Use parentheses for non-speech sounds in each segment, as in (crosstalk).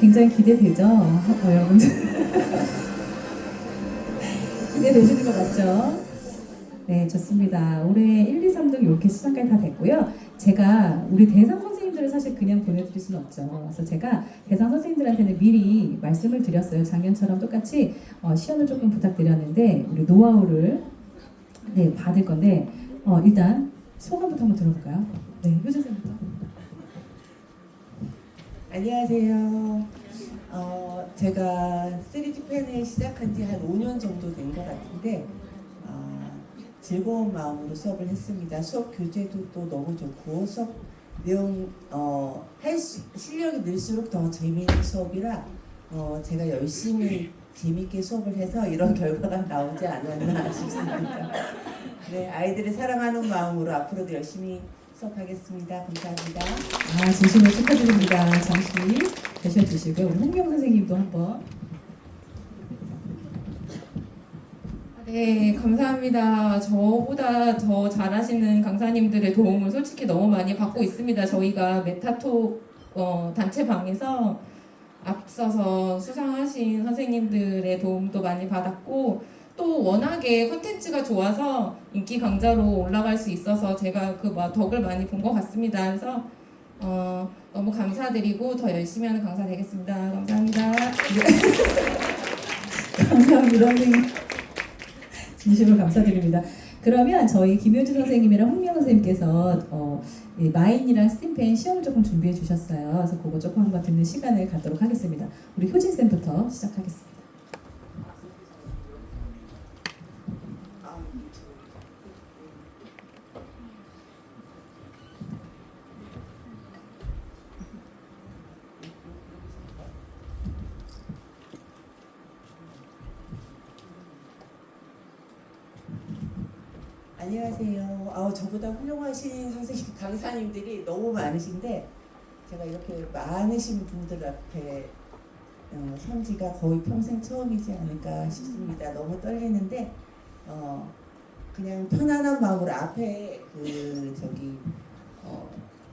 굉장히 기대되죠? 어, 여러분들. (laughs) 기대되시는 거 맞죠? 네, 좋습니다. 올해 1, 2, 3등 이렇게 시작까지 다 됐고요. 제가 우리 대상 선생님들을 사실 그냥 보내드릴 수는 없죠. 그래서 제가 대상 선생님들한테는 미리 말씀을 드렸어요. 작년처럼 똑같이 어, 시연을 조금 부탁드렸는데 우리 노하우를 네, 받을 건데 어, 일단 소감부터 한번 들어볼까요? 네, 효진 쌤부터. 안녕하세요. 어, 제가 3D 펜을 시작한 지 한 5년 정도 된 것 같은데 어, 즐거운 마음으로 수업을 했습니다. 수업 교재도 또 너무 좋고 수업 내용 어, 할 수, 실력이 늘수록 더 재미있는 수업이라 어, 제가 열심히 재밌게 수업을 해서 이런 결과가 나오지 않았나 (laughs) 싶습니다. 네, 아이들을 사랑하는 마음으로 앞으로도 열심히 수업하겠습니다. 감사합니다. 아, 진심으로 축하드립니다. 잠시 계셔주시고요. 우리 홍경 선생님도 한번. 네, 감사합니다. 저보다 더 잘하시는 강사님들의 도움을 솔직히 너무 많이 받고 있습니다. 저희가 메타톡 어, 단체방에서 앞서서 수상하신 선생님들의 도움도 많이 받았고 또 워낙에 컨텐츠가 좋아서 인기 강자로 올라갈 수 있어서 제가 그뭐 덕을 많이 본 것 같습니다. 그래서 어, 너무 감사드리고 더 열심히 하는 강사 되겠습니다. 감사합니다. (laughs) 감사합니다, 선생님. 진심으로 감사드립니다. 그러면 저희 김효진 선생님이랑 홍명 선생님께서 어, 이 마인이랑 스팀펜 시험을 조금 준비해 주셨어요. 그래서 그거 조금 한번 듣는 시간을 갖도록 하겠습니다. 우리 효진 쌤부터 시작하겠습니다. 안녕하세요. 아, 저보다 훌륭하신 선생님 강사님들이 너무 많으신데 제가 이렇게 많으신 분들 앞에 어, 선지가 거의 평생 처음이지 않을까 싶습니다. 너무 떨리는데 어, 그냥 편안한 마음으로 앞에 그 저기 어,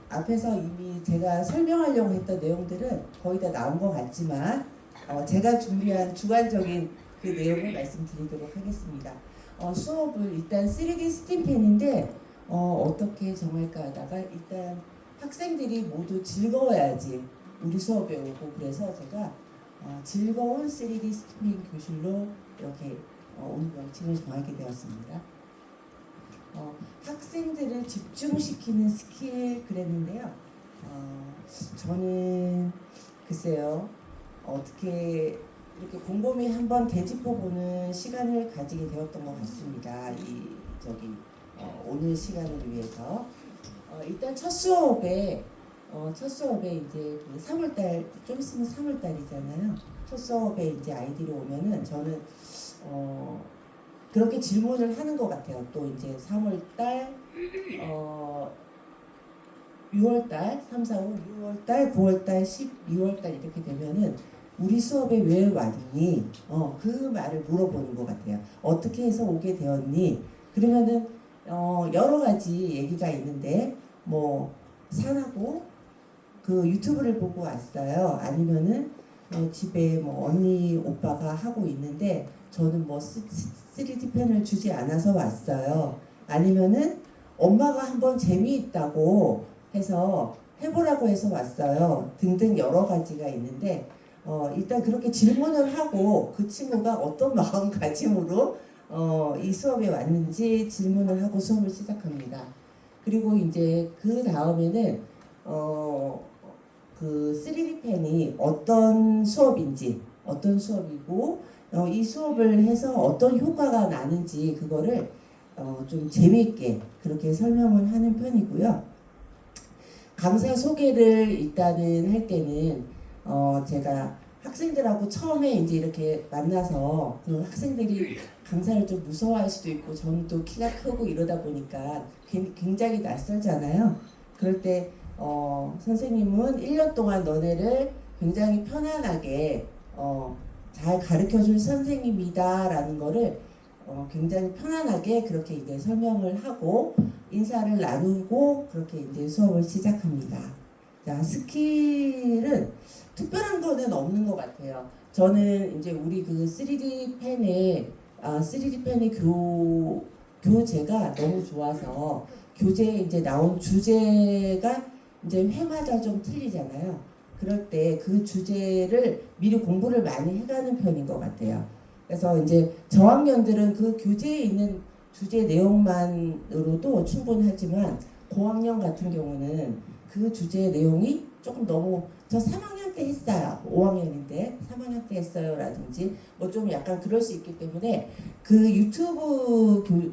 앞에서 이미 제가 설명하려고 했던 내용들은 거의 다 나온 것 같지만 어, 제가 준비한 주관적인 그 내용을 말씀드리도록 하겠습니다. 어, 수업을 일단 3D 스팀펜인데 어, 어떻게 정할까 하다가 일단 학생들이 모두 즐거워야지 우리 수업에 오고 그래서 제가 어, 즐거운 3D 스팀펜 교실로 이렇게 어, 오늘 명칭을 정하게 되었습니다. 어, 학생들을 집중시키는 스킬 그랬는데요. 어, 저는 글쎄요 어떻게 이렇게 곰곰이 한번 되짚어보는 시간을 가지게 되었던 것 같습니다. 이 저기 어, 오늘 시간을 위해서 어, 일단 첫 수업에 어, 첫 수업에 이제 그 3월달 좀 있으면 3월달이잖아요. 첫 수업에 이제 아이들이 오면은 저는 어, 그렇게 질문을 하는 것 같아요. 또 이제 3월달 어, 6월달 3, 4, 5, 6월달, 9월달, 12월달 이렇게 되면은 우리 수업에 왜 왔니? 어, 그 말을 물어보는 것 같아요. 어떻게 해서 오게 되었니? 그러면은 어, 여러 가지 얘기가 있는데 뭐 산하고 그 유튜브를 보고 왔어요. 아니면은 어, 집에 뭐 언니 오빠가 하고 있는데 저는 뭐 3D 펜을 주지 않아서 왔어요. 아니면은 엄마가 한번 재미있다고 해서 해보라고 해서 왔어요. 등등 여러 가지가 있는데 어, 일단 그렇게 질문을 하고 그 친구가 어떤 (laughs) 마음가짐으로 어, 이 수업에 왔는지 질문을 하고 수업을 시작합니다. 그리고 이제 그 다음에는 어, 그 3D 펜이 어떤 수업인지 어떤 수업이고 어, 이 수업을 해서 어떤 효과가 나는지 그거를 어, 좀 재미있게 그렇게 설명을 하는 편이고요. 강사 소개를 일단은 할 때는 어, 제가 학생들하고 처음에 이제 이렇게 만나서 그 학생들이 강사를 좀 무서워할 수도 있고 저는 또 키가 크고 이러다 보니까 괜- 굉장히 낯설잖아요. 그럴 때 어, 선생님은 1년 동안 너네를 굉장히 편안하게 어, 잘 가르쳐 줄 선생님이다라는 거를 어, 굉장히 편안하게 그렇게 이제 설명을 하고 인사를 나누고 그렇게 이제 수업을 시작합니다. 자, 스킬은 특별한 거는 없는 것 같아요. 저는 이제 우리 그 3D 펜의 아 3D 펜의 교 교재가 너무 좋아서 교재에 이제 나온 주제가 이제 회마다 좀 틀리잖아요. 그럴 때 그 주제를 미리 공부를 많이 해가는 편인 것 같아요. 그래서 이제 저학년들은 그 교재에 있는 주제 내용만으로도 충분하지만 고학년 같은 경우는 그 주제 내용이 조금 너무 저 3학년 때 했어요. 5학년인데 3학년 때 했어요라든지 뭐 좀 약간 그럴 수 있기 때문에 그 유튜브 교,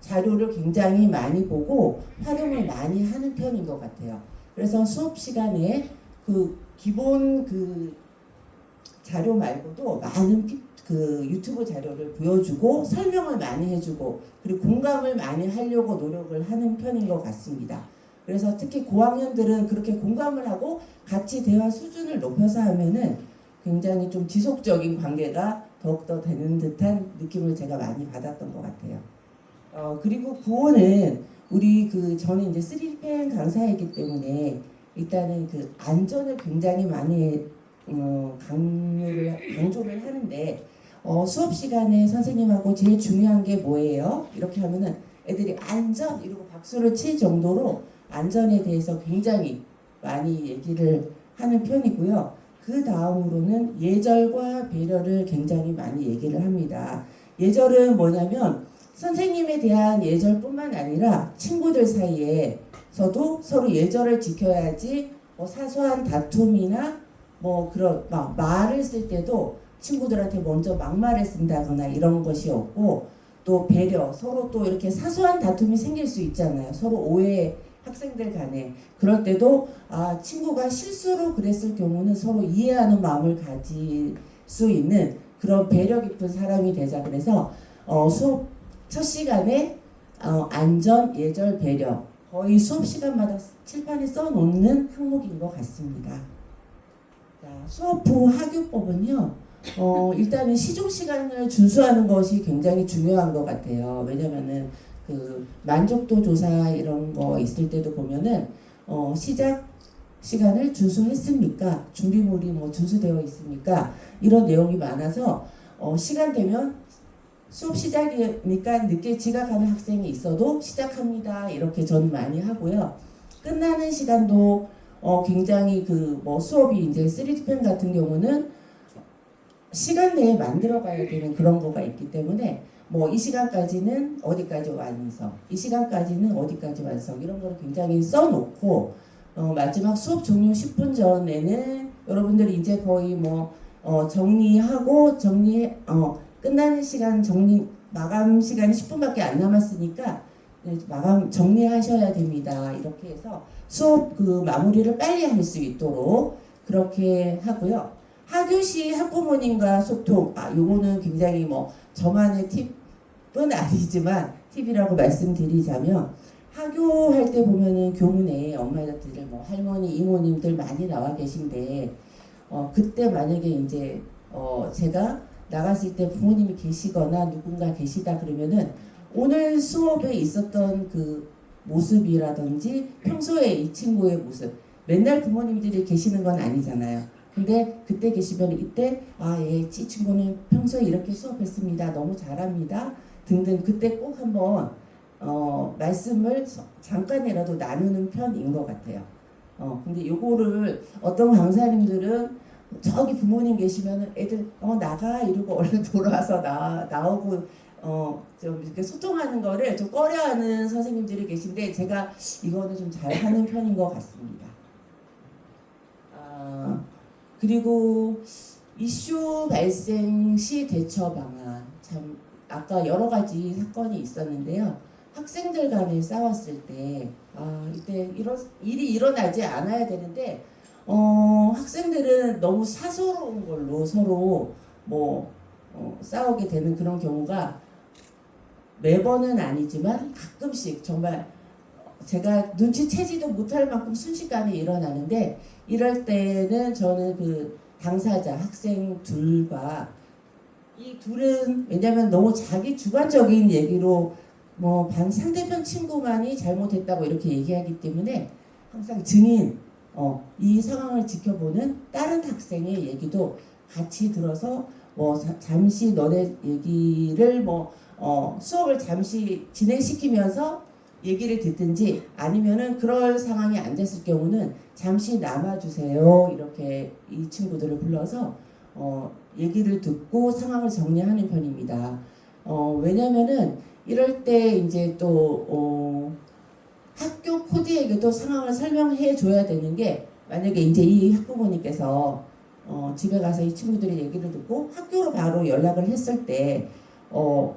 자료를 굉장히 많이 보고 활용을 많이 하는 편인 것 같아요. 그래서 수업 시간에 그 기본 그 자료 말고도 많은 피- 그 유튜브 자료를 보여주고 설명을 많이 해주고 그리고 공감을 많이 하려고 노력을 하는 편인 것 같습니다. 그래서 특히 고학년들은 그렇게 공감을 하고 같이 대화 수준을 높여서 하면은 굉장히 좀 지속적인 관계가 더욱더 되는 듯한 느낌을 제가 많이 받았던 것 같아요. 어, 그리고 구호는 우리 그 저는 이제 3펜 강사이기 때문에 일단은 그 안전을 굉장히 많이 어, 강요를 강조를 하는데 어, 수업 시간에 선생님하고 제일 중요한 게 뭐예요? 이렇게 하면은 애들이 안전 이러고 박수를 칠 정도로 안전에 대해서 굉장히 많이 얘기를 하는 편이고요. 그 다음으로는 예절과 배려를 굉장히 많이 얘기를 합니다. 예절은 뭐냐면 선생님에 대한 예절뿐만 아니라 친구들 사이에서도 서로 예절을 지켜야지 뭐 사소한 다툼이나 뭐 그런 막 말을 쓸 때도 친구들한테 먼저 막말을 쓴다거나 이런 것이 없고 또 배려 서로 또 이렇게 사소한 다툼이 생길 수 있잖아요. 서로 오해 학생들 간에 그럴 때도 아 친구가 실수로 그랬을 경우는 서로 이해하는 마음을 가질 수 있는 그런 배려 깊은 사람이 되자 그래서 어, 수업 첫 시간에 어, 안전 예절 배려 거의 수업 시간마다 칠판에 써놓는 항목인 것 같습니다. 자, 수업 후 하교법은요. 어, 일단은 시중 시간을 준수하는 것이 굉장히 중요한 것 같아요. 왜냐면은 그 만족도 조사 이런 거 있을 때도 보면은 어, 시작 시간을 준수했습니까? 준비물이 뭐 준수되어 있습니까? 이런 내용이 많아서 어, 시간 되면 수업 시작이니까 늦게 지각하는 학생이 있어도 시작합니다. 이렇게 저는 많이 하고요. 끝나는 시간도 어, 굉장히 그 뭐 수업이 이제 3D펜 같은 경우는 시간 내에 만들어 가야 되는 그런 거가 있기 때문에 뭐 이 시간까지는 어디까지 완성, 이 시간까지는 어디까지 완성 이런 거를 굉장히 써놓고 어, 마지막 수업 종료 10분 전에는 여러분들이 이제 거의 뭐 어, 정리하고 정리 어, 끝나는 시간 정리 마감 시간이 10분밖에 안 남았으니까 네, 마감 정리하셔야 됩니다. 이렇게 해서 수업 그 마무리를 빨리 할 수 있도록 그렇게 하고요. 하교시 학부모님과 소통 아 요거는 굉장히 뭐 저만의 팁은 아니지만 팁이라고 말씀드리자면 하교할 때 보면은 교문에 엄마들들 뭐 할머니 이모님들 많이 나와 계신데 어 그때 만약에 이제 어 제가 나갔을 때 부모님이 계시거나 누군가 계시다 그러면은 오늘 수업에 있었던 그 모습이라든지 평소에 이 친구의 모습 맨날 부모님들이 계시는 건 아니잖아요. 근데 그때 계시면 이때 아예 이 친구는 평소에 이렇게 수업했습니다. 너무 잘합니다. 등등 그때 꼭 한번 어 말씀을 서- 잠깐이라도 나누는 편인 것 같아요. 어 근데 요거를 어떤 강사님들은 저기 부모님 계시면은 애들 어 나가 이러고 얼른 (laughs) 돌아와서 나 나오고 어좀 이렇게 소통하는 거를 좀 꺼려하는 선생님들이 계신데 제가 이거는 좀 잘하는 편인 것 같습니다. 아 그리고 이슈 발생 시 대처 방안 참 아까 여러 가지 사건이 있었는데요. 학생들 간에 싸웠을 때, 아, 이때 이런 일이 일어나지 않아야 되는데, 어, 학생들은 너무 사소로운 걸로 서로 뭐, 어, 싸우게 되는 그런 경우가 매번은 아니지만 가끔씩 정말 제가 눈치채지도 못할 만큼 순식간에 일어나는데, 이럴 때는 저는 그 당사자, 학생 둘과 이 둘은 왜냐면 너무 자기 주관적인 얘기로 뭐 반 상대편 친구만이 잘못했다고 이렇게 얘기하기 때문에 항상 증인 어, 이 상황을 지켜보는 다른 학생의 얘기도 같이 들어서 뭐 자- 잠시 너네 얘기를 뭐 어, 수업을 잠시 진행시키면서 얘기를 듣든지 아니면은 그럴 상황이 안 됐을 경우는 잠시 남아주세요 이렇게 이 친구들을 불러서 어, 얘기를 듣고 상황을 정리하는 편입니다. 어, 왜냐면은 이럴 때 이제 또 어, 학교 코디에게도 상황을 설명해 줘야 되는 게 만약에 이제 이 학부모님께서 어, 집에 가서 이 친구들의 얘기를 듣고 학교로 바로 연락을 했을 때 어,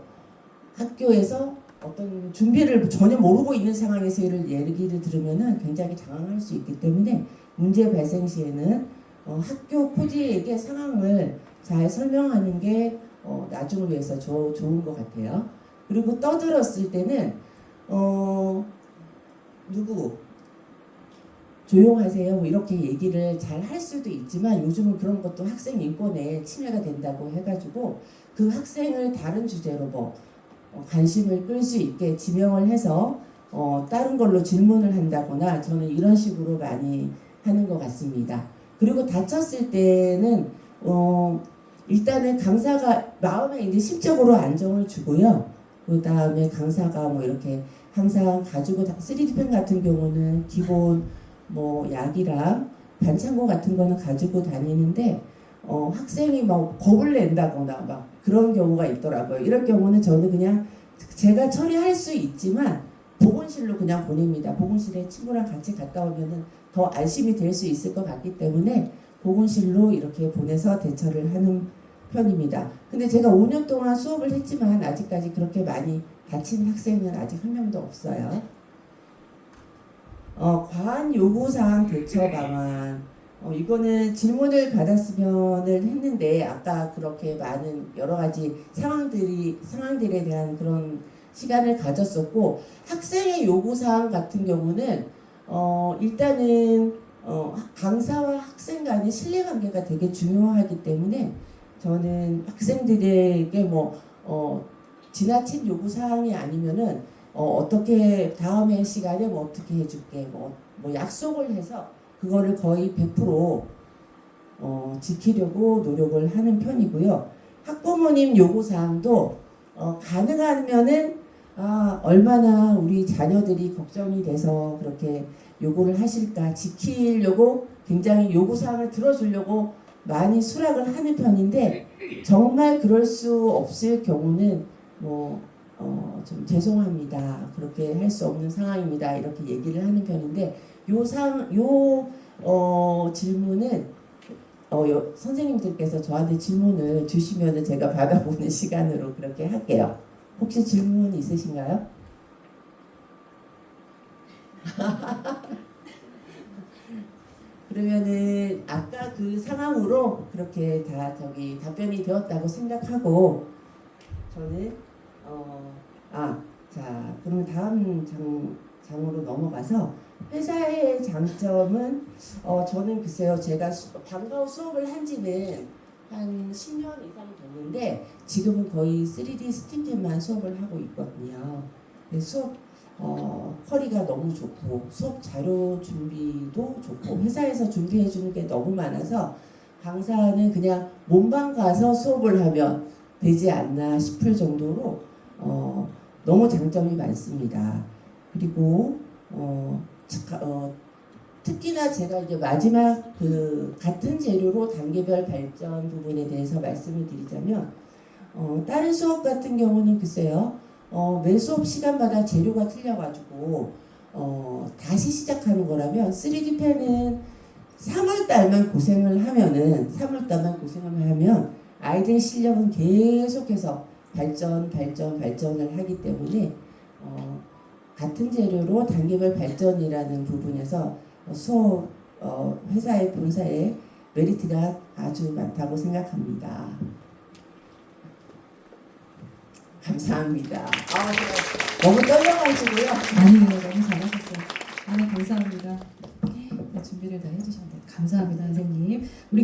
학교에서 어떤 준비를 전혀 모르고 있는 상황에서 이를 얘기를 들으면은 굉장히 당황할 수 있기 때문에 문제 발생 시에는 어, 학교 코디에게 상황을 잘 설명하는 게 어, 나중을 위해서 조, 좋은 것 같아요. 그리고 떠들었을 때는 어, 누구 조용하세요 뭐 이렇게 얘기를 잘 할 수도 있지만 요즘은 그런 것도 학생 인권에 침해가 된다고 해가지고 그 학생을 다른 주제로 뭐 어, 관심을 끌 수 있게 지명을 해서 어, 다른 걸로 질문을 한다거나 저는 이런 식으로 많이 하는 것 같습니다. 그리고 다쳤을 때는 어, 일단은 강사가 마음에 이제 심적으로 안정을 주고요. 그 다음에 강사가 뭐 이렇게 항상 가지고 다 3D펜 같은 경우는 기본 뭐 약이랑 반창고 같은 거는 가지고 다니는데 어, 학생이 막 겁을 낸다거나 막 그런 경우가 있더라고요. 이럴 경우는 저는 그냥 제가 처리할 수 있지만 보건실로 그냥 보냅니다. 보건실에 친구랑 같이 갔다 오면은 더 안심이 될 수 있을 것 같기 때문에 보건실로 이렇게 보내서 대처를 하는 편입니다. 근데 제가 5년 동안 수업을 했지만 아직까지 그렇게 많이 다친 학생은 아직 한 명도 없어요. 어, 과한 요구사항 대처 방안. 어, 이거는 질문을 받았으면 했는데 아까 그렇게 많은 여러 가지 상황들이 상황들에 대한 그런 시간을 가졌었고 학생의 요구사항 같은 경우는 어, 일단은 어, 강사와 학생 간의 신뢰관계가 되게 중요하기 때문에 저는 학생들에게 뭐 어, 지나친 요구 사항이 아니면은 어, 어떻게 다음에 시간에 뭐 어떻게 해줄게 뭐, 뭐 약속을 해서 그거를 거의 100% 어, 지키려고 노력을 하는 편이고요. 학부모님 요구 사항도 어, 가능하면은 아, 얼마나 우리 자녀들이 걱정이 돼서 그렇게 요구를 하실까 지키려고 굉장히 요구 사항을 들어주려고 많이 수락을 하는 편인데 정말 그럴 수 없을 경우는 뭐 어, 좀 죄송합니다. 그렇게 할 수 없는 상황입니다. 이렇게 얘기를 하는 편인데 요 상, 요, 어, 질문은 어, 요, 선생님들께서 저한테 질문을 주시면은 제가 받아보는 (laughs) 시간으로 그렇게 할게요. 혹시 질문 있으신가요? (laughs) 그러면은 아까 그 상황으로 그렇게 다 저기 답변이 되었다고 생각하고 저는 어, 아, 자, 그러면 다음 장, 장으로 넘어가서 회사의 장점은 어, 저는 글쎄요, 제가 수, 방과후 수업을 한 지는 한 10년 이상 됐는데 지금은 거의 3D 스팀템만 수업을 하고 있거든요. 수업 어, 허리가 너무 좋고 수업 자료 준비도 좋고 회사에서 준비해 주는 게 너무 많아서 강사는 그냥 몸방 가서 수업을 하면 되지 않나 싶을 정도로 어, 너무 장점이 많습니다. 그리고 어, 자- 어, 특히나 제가 이제 마지막 그 같은 재료로 단계별 발전 부분에 대해서 말씀을 드리자면 어, 다른 수업 같은 경우는 글쎄요 어, 매 수업 시간마다 재료가 틀려가지고 어, 다시 시작하는 거라면 3D 펜은 3월 달만 고생을 하면은 3월 달만 고생을 하면 아이들 실력은 계속해서 발전, 발전, 발전을 하기 때문에 어, 같은 재료로 단계별 발전이라는 부분에서 어, 수업 어, 회사의 본사의 메리트가 아주 많다고 생각합니다. 감사합니다. 아, 제가 너무 떨려가지고요. 아니에요. 너무 잘하셨어요. 아, 감사합니다. 네, 준비를 다 해주셨는데 감사합니다, 선생님. 우리